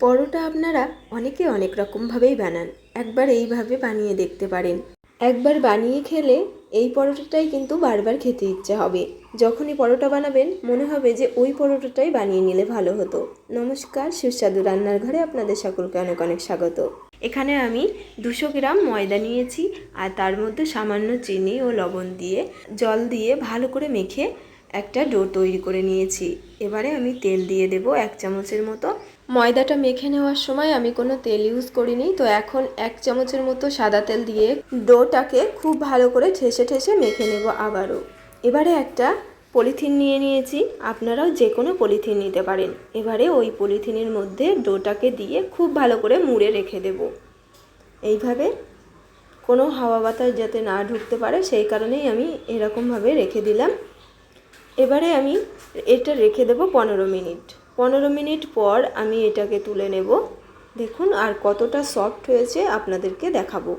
পরোটা আপনারা অনেকে অনেক রকমভাবেই বানান। একবার এইভাবে বানিয়ে দেখতে পারেন। একবার বানিয়ে খেলে এই পরোটাটাই কিন্তু বারবার খেতে ইচ্ছে হবে। যখনই পরোটা বানাবেন, মনে হবে যে ওই পরোটাটাই বানিয়ে নিলে ভালো হতো। নমস্কার, সুস্বাদু রান্নার ঘরে আপনাদের সকলকে অনেক অনেক স্বাগত। এখানে আমি দুশো গ্রাম ময়দা নিয়েছি আর তার মধ্যে সামান্য চিনি ও লবণ দিয়ে জল দিয়ে ভালো করে মেখে একটা ডো তৈরি করে নিয়েছি। এবারে আমি তেল দিয়ে দেব এক চামচের মতো। ময়দাটা মেখে নেওয়ার সময় আমি কোনো তেল ইউজ করিনি, তো এখন এক চামচের মতো সাদা তেল দিয়ে ডোটাকে খুব ভালো করে ঠেসে ঠেসে মেখে নেব আবারও। এবারে একটা পলিথিন নিয়ে নিয়েছি, আপনারাও যে কোনো পলিথিন নিতে পারেন। এবারে ওই পলিথিনের মধ্যে ডোটাকে দিয়ে খুব ভালো করে মুড়ে রেখে দেব। এইভাবে কোনো হাওয়া বাতাস যাতে না ঢুকতে পারে, সেই কারণেই আমি এরকমভাবে রেখে দিলাম। এবারে আমি এটা রেখে দেবো পনেরো মিনিট। পনেরো মিনিট পর আমি এটাকে তুলে নেব। দেখুন আর কতটা সফট হয়েছে আপনাদেরকে দেখাবো।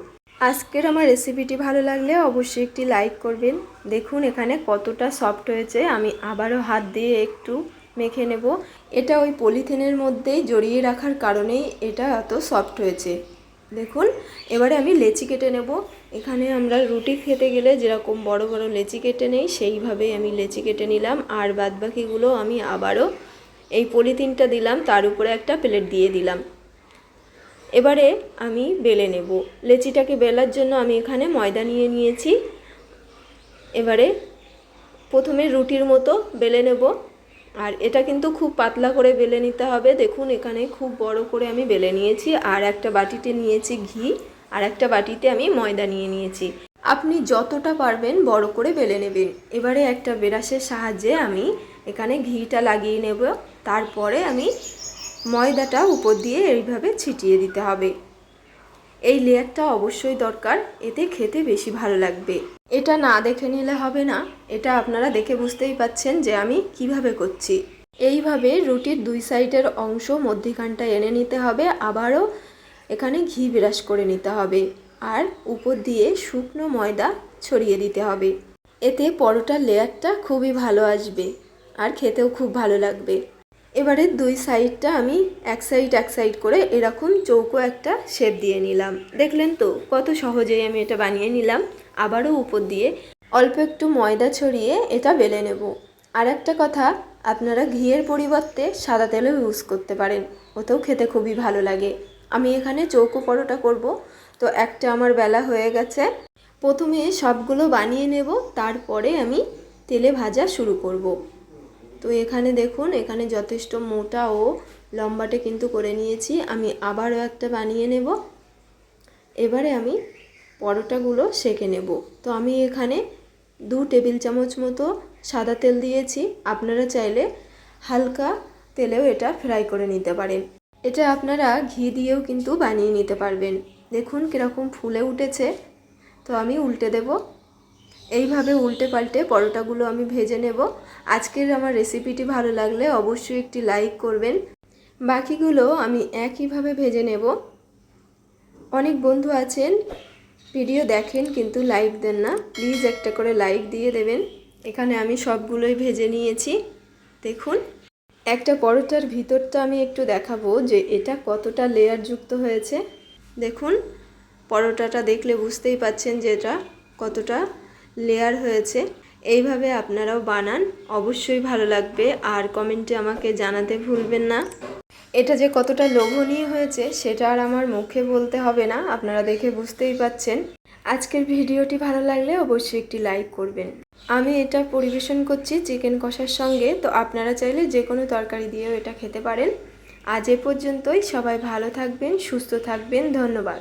আজকের আমার রেসিপিটি ভালো লাগলে অবশ্যই একটি লাইক করবেন। দেখুন এখানে কতটা সফট হয়েছে। আমি আবারও হাত দিয়ে একটু মেখে নেব। এটা ওই পলিথিনের মধ্যেই জড়িয়ে রাখার কারণেই এটা এত সফট হয়েছে। দেখুন, এবারে আমি লেচি কেটে নেব। এখানে আমরা রুটি খেতে গেলে যেরকম বড় বড় লেচি কেটে নেই, সেইভাবেই আমি লেচি কেটে নিলাম। আর বাদবাকিগুলো আমি আবারও এই পলিথিনটা দিলাম, তার উপরে একটা প্লেট দিয়ে দিলাম। এবারে আমি বেলে নেব। লেচিটাকে বেলার জন্য আমি এখানে ময়দা নিয়ে নিয়েছি। এবারে প্রথমে রুটির মতো বেলে নেব। আর এটা কিন্তু খুব পাতলা করে বেলে নিতে হবে। দেখুন, এখানে খুব বড় করে আমি বেলে নিয়েছি। আর একটা বাটিতে নিয়েছি ঘি, আর একটা বাটিতে আমি ময়দা নিয়ে নিয়েছি। আপনি যতটা পারবেন বড় করে বেলে নেবেন। এবারে একটা বেরাসের সাহায্যে আমি এখানে ঘিটা লাগিয়ে নেব। তারপরে আমি ময়দাটা উপর দিয়ে এইভাবে ছিটিয়ে দিতে হবে। এই লেয়ারটা অবশ্যই দরকার, এতে খেতে বেশি ভালো লাগবে। এটা না দেখে নিলে হবে না, এটা আপনারা দেখে বুঝতেই পাচ্ছেন যে আমি কীভাবে করছি। এইভাবে রুটির দুই সাইডের অংশ মধ্যিখানটা এনে নিতে হবে, আবারও এখানে ঘি বিরাস করে নিতে হবে। আর উপর দিয়ে শুকনো ময়দা ছড়িয়ে দিতে হবে। এতে পরোটার লেয়ারটা খুবই ভালো আসবে, আর খেতেও খুব ভালো লাগবে। এবারে দুই সাইডটা আমি এক সাইড এক সাইড করে এরকম চৌকো একটা শেপ দিয়ে নিলাম। দেখলেন তো, কত সহজেই আমি এটা বানিয়ে নিলাম। আবারও উপর দিয়ে অল্প একটু ময়দা ছড়িয়ে এটা বেলে নেব। আর একটা কথা, আপনারা ঘিয়ের পরিবর্তে সাদা তেলও ইউজ করতে পারেন। ওতেও খেতে খুবই ভালো লাগে। আমি এখানে চৌকো পরোটা করব। তো একটা আমার বেলা হয়ে গেছে। প্রথমে সবগুলো বানিয়ে নেব। তারপরে আমি তেলে ভাজা শুরু করব। তো এখানে দেখুন, এখানে যথেষ্ট মোটা ও লম্বাটে কিন্তু করে নিয়েছি। আমি আবারও একটা বানিয়ে নেব। এবারে আমি পরোটাগুলো সেঁকে নেব। তো আমি এখানে দু টেবিল চামচ মতো সাদা তেল দিয়েছি। আপনারা চাইলে হালকা তেলেও এটা ফ্রাই করে নিতে পারেন। এটা আপনারা ঘি দিয়েও কিন্তু বানিয়ে নিতে পারবেন। দেখুন কীরকম ফুলে উঠেছে। তো আমি উল্টে দেবো। এইভাবে উল্টে পাল্টে পরোটাগুলো আমি ভেজে নেব। আজকের আমার রেসিপিটি ভালো লাগলে অবশ্যই একটি লাইক করবেন। বাকিগুলো আমি একইভাবে ভেজে নেব। অনেক বন্ধু আছেন ভিডিও দেখেন কিন্তু লাইক দেন না। প্লিজ একটা করে লাইক দিয়ে দেবেন। এখানে আমি সবগুলোই ভেজে নিয়েছি। দেখুন, একটা পরোটার ভিতরটা আমি একটু দেখাবো যে এটা কতটা লেয়ার যুক্ত হয়েছে। দেখুন, পরোটাটা দেখলে বুঝতেই পাচ্ছেন যে এটা কতটা লেয়ার হয়েছে। এইভাবে আপনারাও বানান, অবশ্যই ভালো লাগবে। আর কমেন্টে আমাকে জানাতে ভুলবেন না। এটা যে কতটা লোভনীয় হয়েছে, সেটা আর আমার মুখে বলতে হবে না, আপনারা দেখে বুঝতেই পাচ্ছেন। আজকের ভিডিওটি ভালো লাগলে অবশ্যই একটি লাইক করবেন। আমি এটা পরিবেশন করছি চিকেন কষার সঙ্গে, তো আপনারা চাইলে যে কোনো তরকারি দিয়েও এটা খেতে পারেন। আজ এ পর্যন্তই, সবাই ভালো থাকবেন, সুস্থ থাকবেন, ধন্যবাদ।